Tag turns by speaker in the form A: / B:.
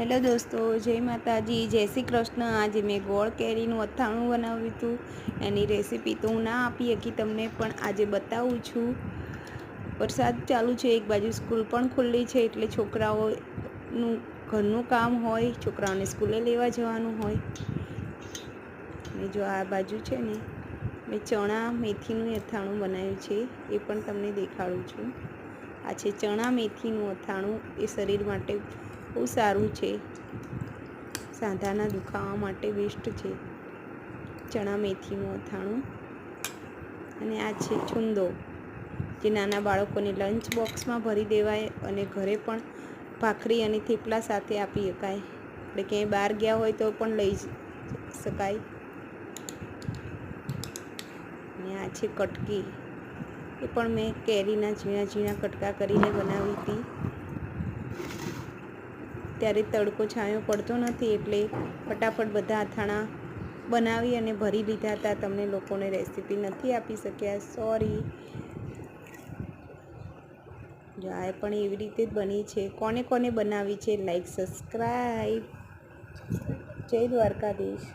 A: Hello દોસ્તો, જય માતાજી, જય શ્રી કૃષ્ણ. આજે મેં ગોળ કેરીનું અથાણું બનાવ્યું હતું. એની રેસીપી તો હું ના આપી શકી તમને, પણ આજે બતાવું છું. વરસાદ ચાલુ છે, એક બાજુ સ્કૂલ પણ ખુલ્લી છે, એટલે છોકરાઓનું ઘરનું કામ હોય, છોકરાઓને સ્કૂલે લેવા જવાનું હોય. અને જો આ બાજુ છે ને, મેં ચણા, મેથીનું અથાણું બનાવ્યું છે, એ પણ તમને દેખાડું છું. આ છે ચણા, મેથીનું અથાણું, એ શરીર માટે બહુ સારું છે. સાંધાના દુખાવા માટે બેસ્ટ છે. ચણા, મેથીનું અથાણું અને આ છે છુંદો, જે નાના બાળકોને લંચ બોક્સમાં ભરી દેવાય અને ઘરે પણ ભાખરી અને થેપલા સાથે આપી શકાય. આપણે ક્યાંય બહાર ગયા હોય તો પણ લઈ શકાય. અને આ છે કટકી. એ પણ મેં કેરીના ઝીણા ઝીણા કટકા કરીને બનાવી હતી. ત્યારે તડકો છાંયો પડતો નથી એટલે ફટાફટ બધા અથાણા બનાવી અને ભરી લીધા હતા. તમને લોકોને રેસીપી નથી આપી શક્યા. સોરી જો આ પણ એવી રીતે જ બની છે. કોને કોને બનાવી છે? લાઈક સબસ્ક્રાઈબ જય દ્વારકાધીશ.